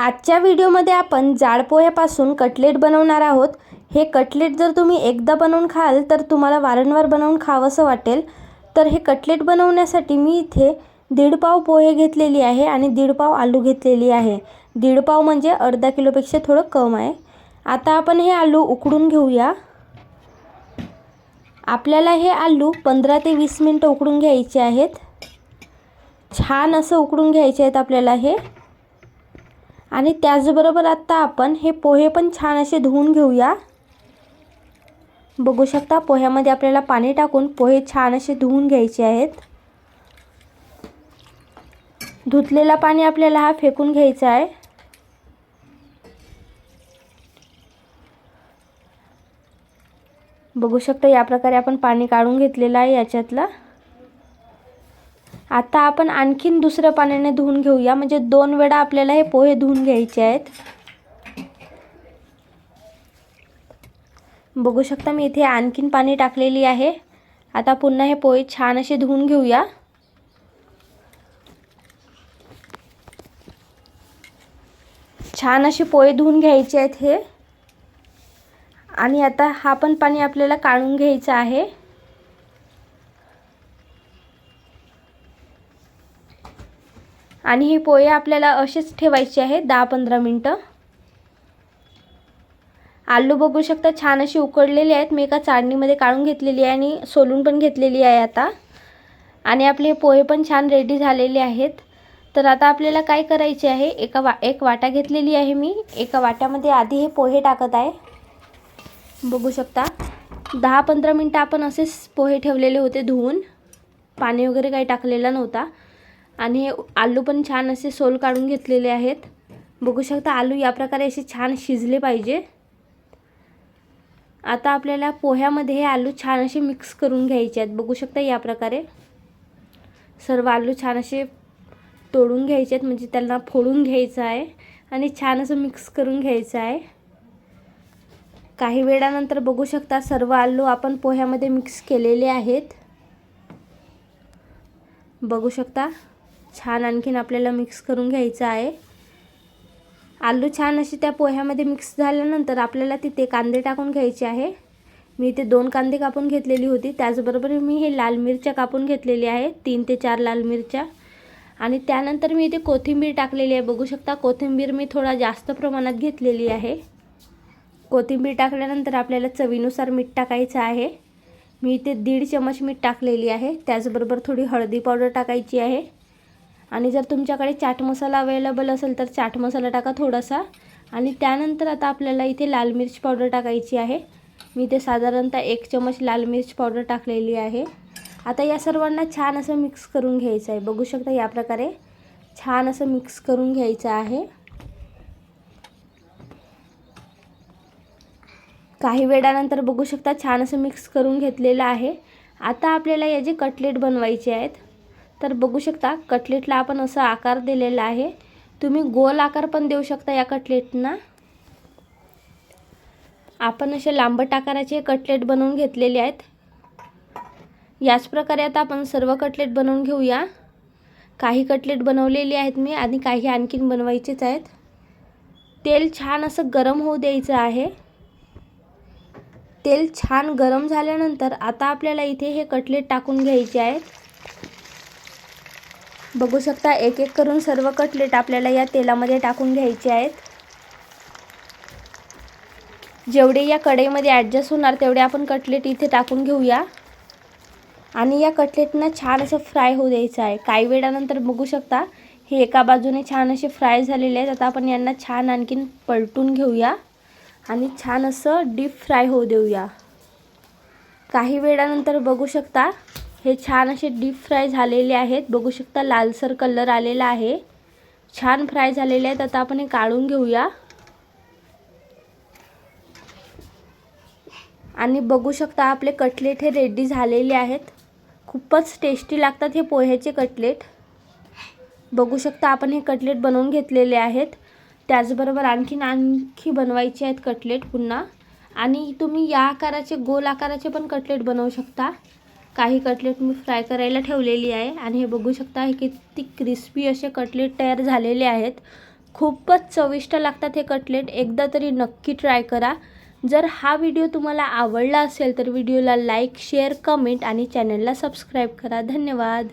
आजच्या व्हिडिओमध्ये आपण जाड पोह्यापासून कटलेट बनवणार आहोत. हे कटलेट जर तुम्ही एकदा बनवून खाल तर तुम्हाला वारंवार बनवून खावंसं वाटेल. तर हे कटलेट बनवण्यासाठी मी इथे दीड पाव पोहे घेतलेली आहे आणि दीड पाव आलू घेतलेली आहे. दीड पाव म्हणजे अर्धा किलोपेक्षा थोडं कम आहे. आता आपण हे आलू उकडून घेऊया. आपल्याला हे आलू पंधरा ते वीस मिनटं उकडून घ्यायचे आहेत. छान असं उकडून घ्यायचे आहेत आपल्याला हे. आणि त्याचबरोबर आत्ता आपण हे पोहे पण छान असे धुवून घेऊया. बघू शकता पोह्यामध्ये आपल्याला पाणी टाकून पोहे छान असे धुवून घ्यायचे आहेत. धुतलेला पाणी आपल्याला हा फेकून घ्यायचा आहे. बघू शकता या प्रकारे आपण पाणी काढून घेतलेलं आहे याच्यातलं. आता आपण आणखीन दुसऱ्या पाण्याने धुवून घेऊया. म्हणजे दोन वेळा आपल्याला हे पोहे धुवून घ्यायचे आहेत. बघू शकता मी इथे आणखीन पाणी टाकलेली आहे. आता पुन्हा हे पोहे छान असे धुवून घेऊया. छान असे पोहे धुवून घ्यायचे आहेत हे. आणि आता हा पण पाणी आपल्याला काढून घ्यायचं आहे. आणि हे पोहे आपल्याला असेच ठेवायचे आहे दहा पंधरा मिनटं. आलू बघू शकता छान अशी उकडलेली आहेत. मी एका चाळणीमध्ये काढून घेतलेली आहे आणि सोलून पण घेतलेली आहे आता. आणि आपले हे पोहे पण छान रेडी झालेले आहेत. तर आता आपल्याला काय करायचे आहे एका वा एक वाटा घेतलेली आहे मी. एका वाट्यामध्ये आधी हे पोहे टाकत आहे. बघू शकता दहा पंधरा मिनटं आपण असेच पोहे ठेवलेले होते धुवून. पाणी वगैरे काही टाकलेला नव्हता. आणि हे आलू पण छान असे सोल काढून घेतलेले आहेत. बघू शकता आलू या प्रकारे असे छान शिजले पाहिजे. आता आपल्याला पोह्यामध्ये हे आलू छान असे मिक्स करून घ्यायचे आहेत. बघू शकता या प्रकारे. सर्व आलू छान असे तोडून घ्यायचे आहेत. म्हणजे त्यांना फोडून घ्यायचं आहे आणि छान असं मिक्स करून घ्यायचं आहे. काही वेळानंतर बघू शकता सर्व आलू आपण पोह्यामध्ये मिक्स केलेले आहेत. बघू शकता. छान आणखीन आपल्याला मिक्स करून घ्यायचं आहे. आलू छान अशी त्या पोह्यामध्ये मिक्स झाल्यानंतर आपल्याला तिथे कांदे टाकून घ्यायचे आहे. मी इथे दोन कांदे कापून घेतलेली होती. त्याचबरोबर मी हे लाल मिरच्या कापून घेतलेली आहे. तीन ते चार लाल मिरच्या. आणि त्यानंतर मी इथे कोथिंबीर टाकलेली आहे. बघू शकता कोथिंबीर मी थोडा जास्त प्रमाणात घेतलेली आहे. कोथिंबीर टाकल्यानंतर आपल्याला चवीनुसार मीठ टाकायचं आहे. मी इथे दीड चमच मीठ टाकलेली आहे. त्याचबरोबर थोडी हळदी पावडर टाकायची आहे. आणि जर तुमच्याकडे चाट मसाला अवेलेबल असेल तर चाट मसाला टाका थोडासा. आणि त्यानंतर आता आपल्याला इथे लाल मिर्च पावडर टाकायची आहे. मी इथे साधारणतः एक चमच लाल मिर्च पावडर टाकलेली आहे. आता या सर्वांना छान असं मिक्स करून घ्यायचं आहे. बघू शकता या प्रकारे छान असं मिक्स करून घ्यायचं आहे. काही वेळानंतर बघू शकता छान असं मिक्स करून घेतलेलं आहे. आता आपल्याला याचे कटलेट बनवायचे आहेत. तर बघू शकता कटलेटला आपण असा आकार दिलेला आहे. तुम्ही गोल आकार पण देऊ शकता या कटलेटना. आपण असे लांबट आकाराचे कटलेट बनवून घेतलेले आहेत. याच प्रकारे आता आपण सर्व कटलेट बनवून घेऊया. काही कटलेट बनवलेले आहेत मी आणि काही आणखीन बनवायचेच आहेत. तेल छान असं गरम होऊ द्यायचं आहे. तेल छान गरम झाल्यानंतर आता आपल्याला इथे हे कटलेट टाकून घ्यायचे आहेत. बघू शकता एक एक करून सर्व कटलेट आपल्याला या तेलामध्ये टाकून घ्यायचे आहेत. जेवढे या कढईमध्ये ॲडजस्ट होणार तेवढे आपण कटलेट इथे टाकून घेऊया. आणि या कटलेटना छान असं फ्राय होऊ द्यायचं आहे. काही वेळानंतर बघू शकता हे एका बाजूने छान असे फ्राय झालेले आहेत. आता आपण यांना छान आणखीन पलटून घेऊया आणि छान असं डीप फ्राय होऊ देऊया. काही वेळानंतर बघू शकता हे छान असे डीप फ्राय झालेले आहेत. बघू शकता लालसर कलर आलेला आहे. छान फ्राय झालेले आहेत. आता आपण हे काढून घेऊया. आणि बघू शकता आपले कटलेट हे रेडी झालेले आहेत. खूपच टेस्टी लागतात हे पोह्याचे कटलेट. बघू शकता आपण हे कटलेट बनवून घेतलेले आहेत. त्याचबरोबर आणखीन आणखी बनवायचे आहेत कटलेट पुन्हा. आणि तुम्ही या आकाराचे गोल आकाराचे पण कटलेट बनवू शकता. काही कटलेट मी फ्राय करायला ठेवलेली आहे. आणि हे बघू शकता हे किती क्रिस्पी असे कटलेट तयार झालेले आहेत. खूपच चविष्ट लागतात हे कटलेट. एकदा तरी नक्की ट्राय करा. जर हा व्हिडिओ तुम्हाला आवडला असेल तर व्हिडिओला लाईक शेअर कमेंट आणि चॅनलला सबस्क्राईब करा. धन्यवाद.